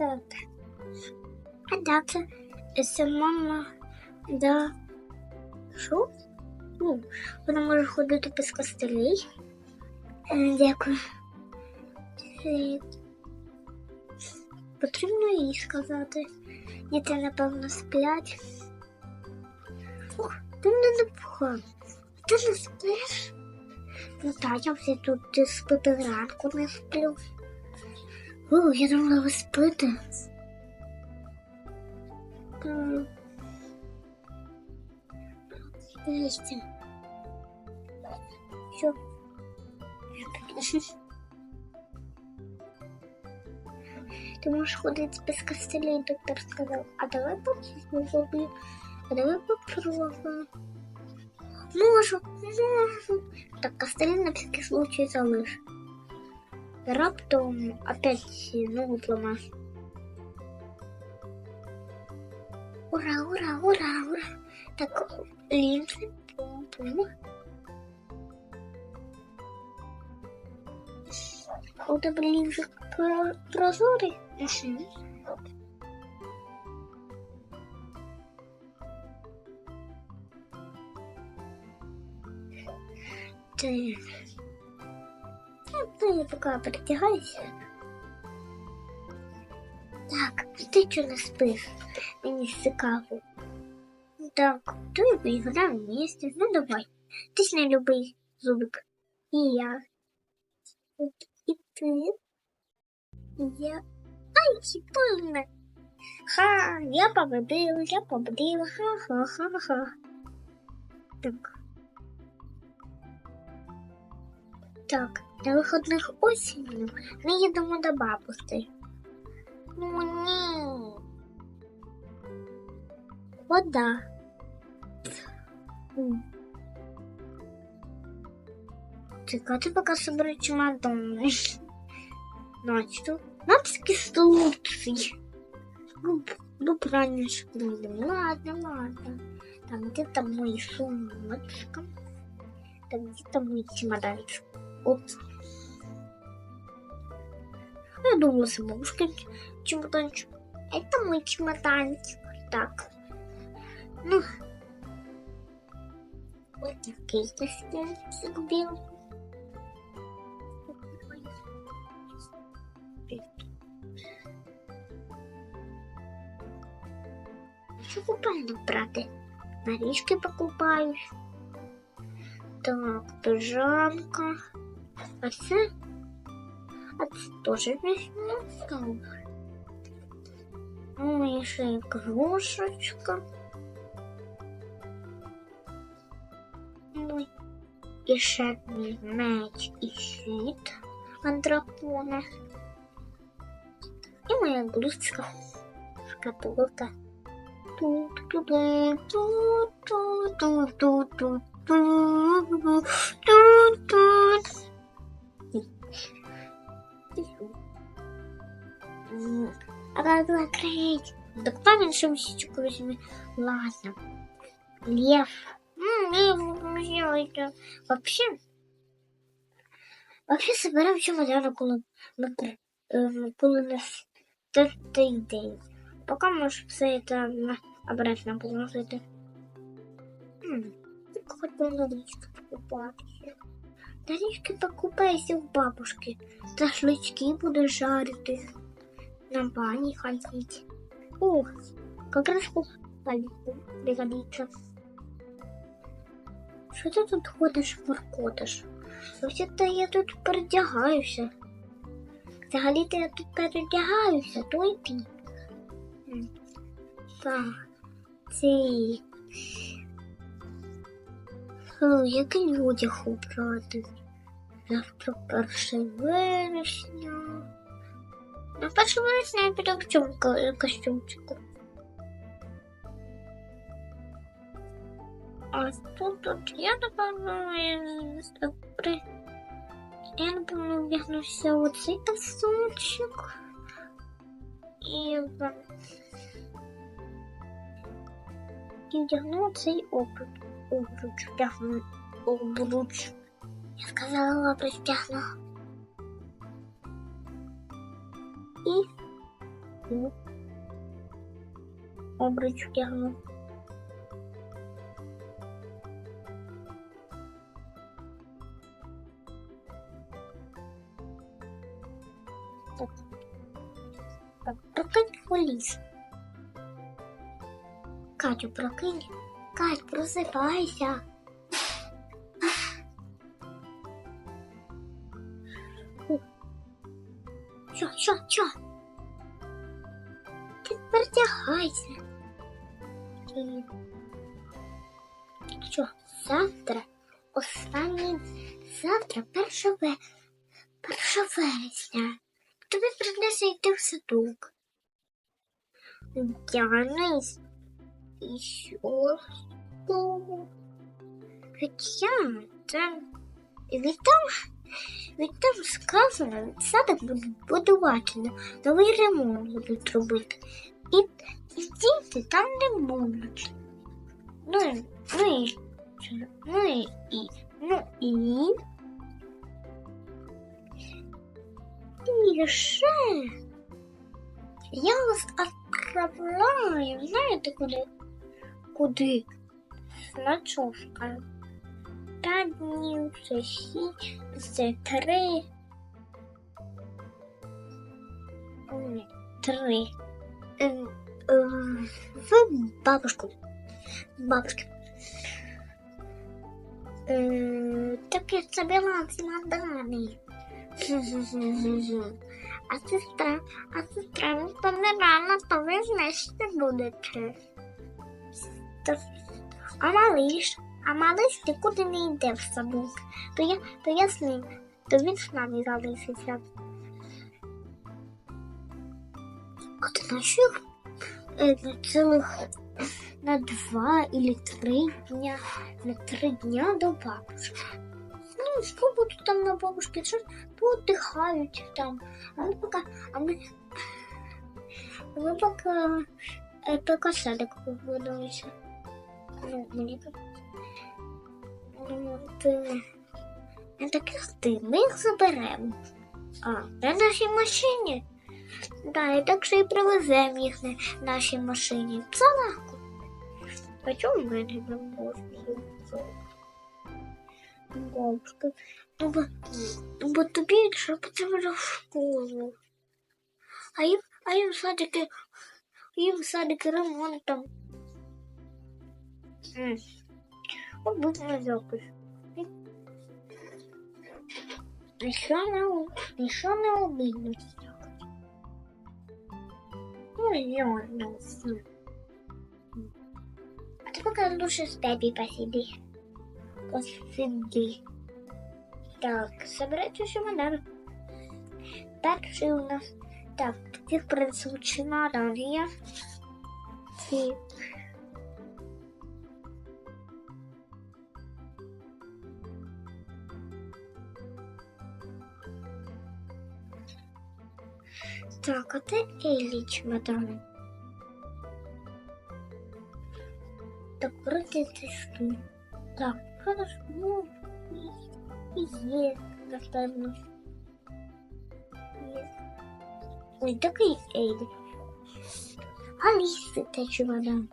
Так. А це мама, да. Що? Ну, вона може ходити без костелей. Е, Дякую. Е, Потрібно їй сказати. Діти, напевно, сплять. Ох, ти не пухав. Ти не спиш? Ну так, я вже тут спити ранку не сплю. О, я думала, ви спите. М. Дивіться. Що? Ти можеш ходити без костелей, доктор сказав. А давай попробуємо. А давай попробуємо. Можу, можу. Так, костелі на всякий случай залиш. Раптом опять новый пломаж. Ура, ура, ура, ура! Так, линзы, пум-пум. Куда, блин, же прозоры? Угу. Так. Ти поки перетягайся. Так, а ти чого не спиш? Мені цікаво. Так, і поіграємо вместе. Ну давай. Ти ж не любий зубик. І я. І ти. І я. Ай, больно. Ха, я победила, я победила. Ха-ха-ха-ха. Так. Так, на вихідних осінню ми їдемо до бабусі. Ну ні. Вода. М. Чекай, ти поки собери чемодан. Начну. Напски случай. Ну, ну, правильно же будем. Ладно, ладно. Так, где там мой сумочка? Так, где там мой чемоданчик? Опс. Я думала, с бабушкой чемоданчик. Это мой чемоданчик. Так. Ну. Вот такие я купил. Що купальник брати? Наріжки покупаюсь. Так, пижамка. А це? А це теж візьму. Так. Ой, ще ігрушечка. Ну, ще мій меч і щит андрапона. І моя блузка. Шкатулка Закрыть. Да кто меньше мсичку возьми? Ладно. Лев. М, Лев, это вообще... Вообще собираем чемодан, коли ми при- е, коли нас той день. Пока можешь все это на- обратно положить. М, так хоть бы налички покупаться. Налички покупайся у бабушки. Шашлычки буду жарити. На бане ходить. Ух, как раз пригодится. Що ти тут ходиш, моркотиш? Вообще-то я тут передягаюся. Взагалі-то я тут передягаюся, то й ти. Так, цей. Який одяг обрати? Завтра перше вересня. На перше вересня я піду в цьому ка- костюмчику. А тут, тут я напевно я при... Я напевно вдягнуся у цей костюмчик. І в- і вдягну цей обруч. Обруч вдягну. Обруч. Я сказала вдягну. І Угу. Обруч вдягну. Так. Так, прокинь поліз. Катю, прокинь. Кать, просипайся. Що, що, що? Ти перетягайся. І... Що, завтра, останній, завтра, 1 ве... 1 вересня. Тобі прийдеться йти в садок. Діана і що? Хоча, там... Від там, від там сказано, садок будуть будувати, новий ремонт будуть робити. І, і діти там не будуть. Ну, і- ну і, ну і, ну і, і ще я вас відправляю, знаєте куди? Куди? З ночовкою. П'ять днів, це шість, це три. Три. Ем, ем, В бабушку. Бабушки. Е, Так я забила чемодани. А сестра, а сестра не помирала, то ви знести будете. А малиш, а малиш нікуди не йде в садок. То я, то я з ним, то він з нами залишиться. А ти на що їх, е, на цілих на два или три дня, на три дня до бабушки. Ну, что будут там на бабушке? Что поотдыхают там. А мы пока, а мы, мы пока, э, пока садик побудується. Ну, мені так. ти, не таких ти, ми їх заберемо. А, на нашій машині? Да, і так що і привеземо їх на нашій машині. Це легко. А чому мене не можна? Бабушка, ну бо, бо тобі якщо потрібно в школу. А їм, а їм садики, їм садики ремонтом. М. Обидно якось. Нічого не, у- нічого не обидно. Ну, я не знаю. А ти поки лучше з Бебі посиди. Посиди. Так, собирайте чемодан. Перший у нас. Так, тоді, в принципі, чемодан є. І... Так, а де Елі чемодан? Так, вроде ты что? Так, хорошо. Ну, и- и есть, напевно. Есть. Ой, так и Эйди. Алисы, ты чемодан.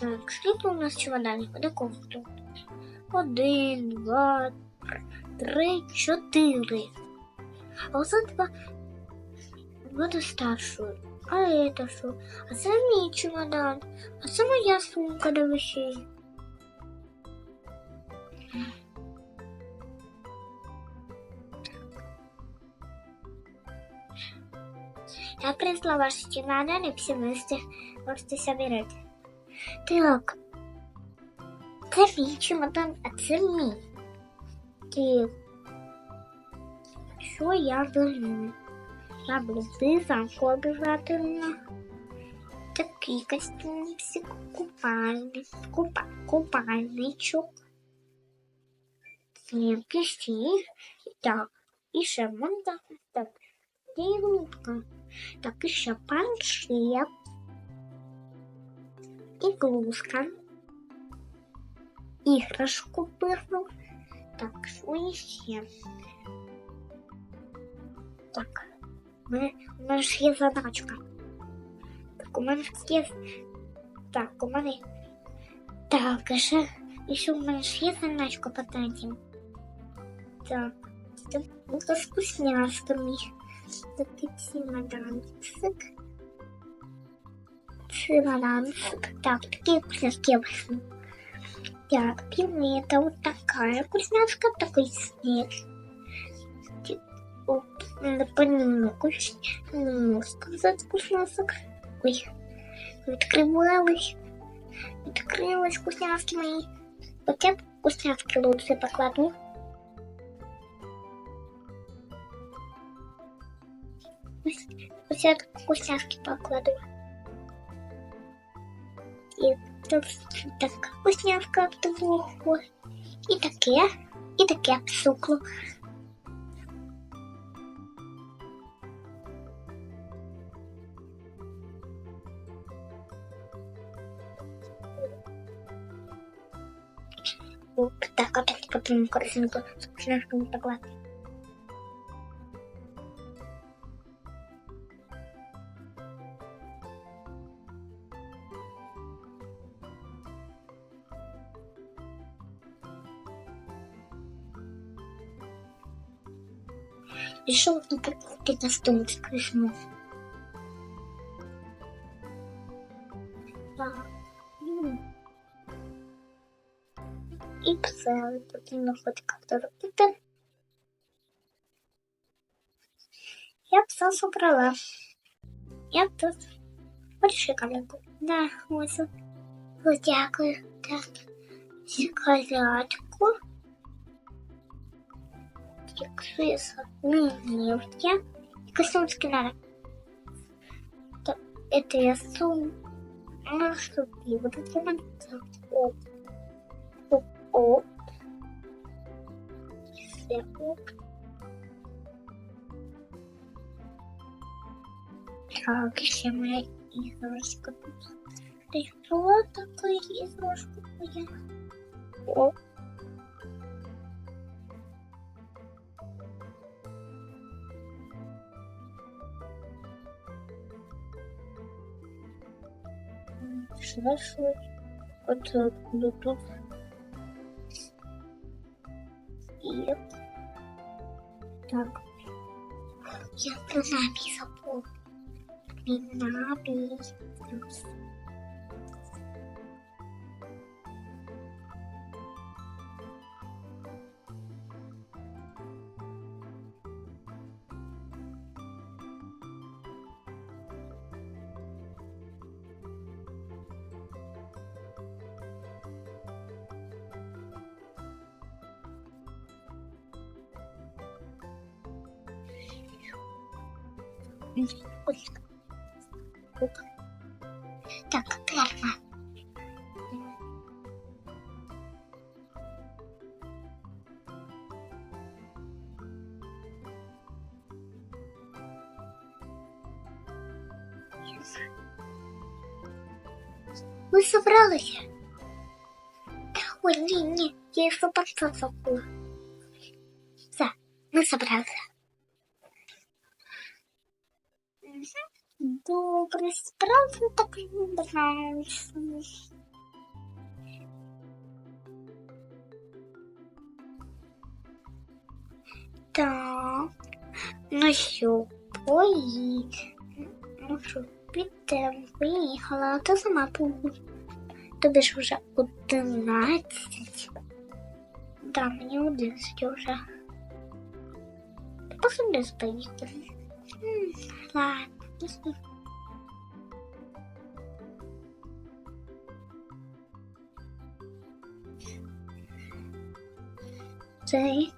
Так, скільки у нас чемоданів? До кого тут? Один, два, три, чотири. А оце два Буду старшою. А это що? А це мій чемодан. А це моя сумка до вещей. Я принесла ваши чемоданы, все вместе можете собирать. Так. Це мій чемодан, а це мій. Так. Що я беру? Я буду замку обязательно. Такий костюмчик, купальник, купа, купальничок. Кишки. Так, і ще монта. Так, і губка. Так, і ще паншлеп. І блузка. Іграшку беру. Так, що ще? Так. У мене, у мене ж є задачка. Так, у мене ж є. Так, у мене. Так, і ще, і ще у мене ж є задачка по третім. Так. Це буде з вкусняшками. Такий чемоданчик. Чемоданчик. Так, такие вкусняшки я возьму. Так, пинета вот такая вкусняшка, такой снег. Понемногу, немножко взять вкусняшек. Ой, открывалась. Открылась вкусняшки мои. Пакет вкусняшки лучше покладу. Я вкусняшки покладу. Тут так, така вкуснявка в духу. І таке, і таке псукло. опять потом корзинку з вкусняшками погладить. Решил тут на столик возьму. Так. М. І все, потрібно хоч як-то робити. Я все собрала. Я тут більше калянку. Да, ось. Ось дякую. Так. Криса, Миневке и Костюмский народ. Это я сум. Маршрутки, вот эти монстры. Оп. Оп. Оп. Сверху. Так, еще моя изрушка тут. Ты что такое изрушка? Оп. weszły, od lutów i tak. Dziewczynami z obu minami, z Так, правильно. Ми зібралися. Ой, не, не, я ще пошла забула. Все, ми зібралися. Справді так нравится. Так, ну що, поїдь. Ну що, підемо, поїхала, а то сама побудь. Тобі ж вже одинадцять. Да, мені одинадцять вже. Посуди стоїть. Ладно. Цей.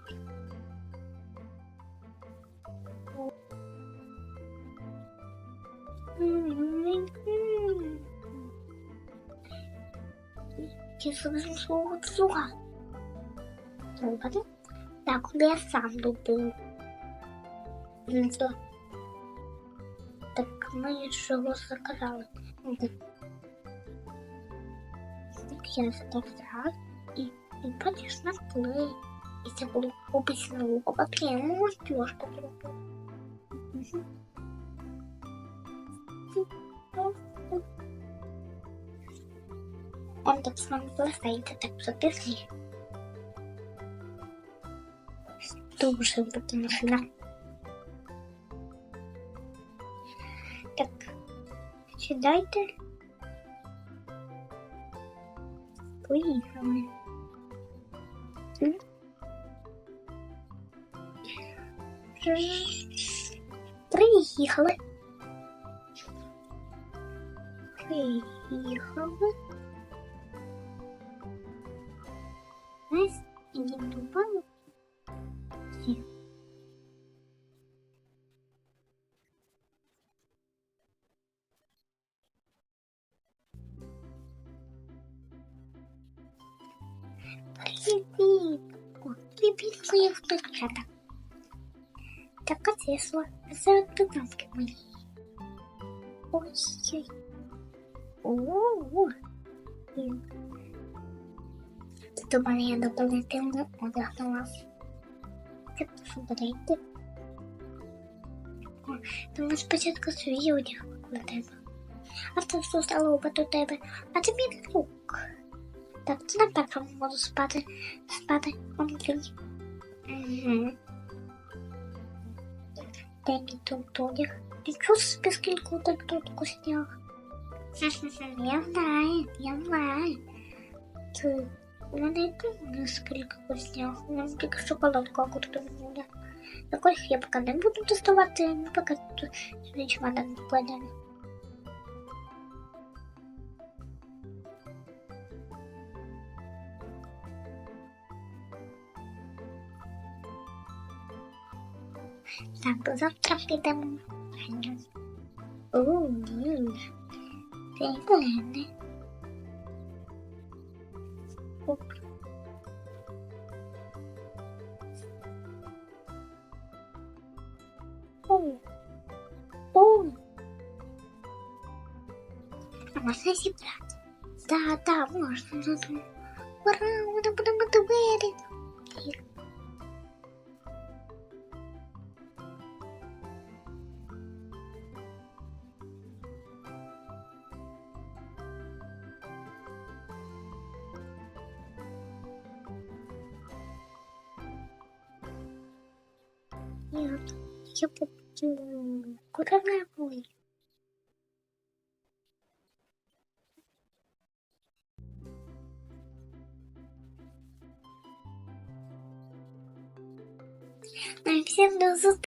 Так, я сам любив. Так ми його заказали. Так я заказав і, і потім на клей. І це було обіцяно папір, молодіж потрібно. Он так с вами пластається так записує. Дуже потужна. Так, сідайте. Поїхали. Приїхали. Приїхали. Ідемо до банку. Привіт! Привіт, моя вточата. Така тесла. Це додатки мої. Ой-ой. О-о-о. До мене я дополнительно одяг на. Це прошу. О, тому спочатку свій одяг покладемо. А це все стало до тебе. А це мій друг. Так, це на першому можу спати. Спати. Он. Угу. Мені одяг. Нічого собі скільки так тут вкусняк. Я знаю, я знаю. Ти, у мене і тут не скільки вкусняк. У мене тільки шоколадку куртка буде. Такой поки не буду доставати, ми поки тут чемодан покладемо. Так, завтра підемо. О, ні. Це мене. Оп. О. О. А можна зібрати? Да, да, можна. Нет, я попью. Куда нахуй?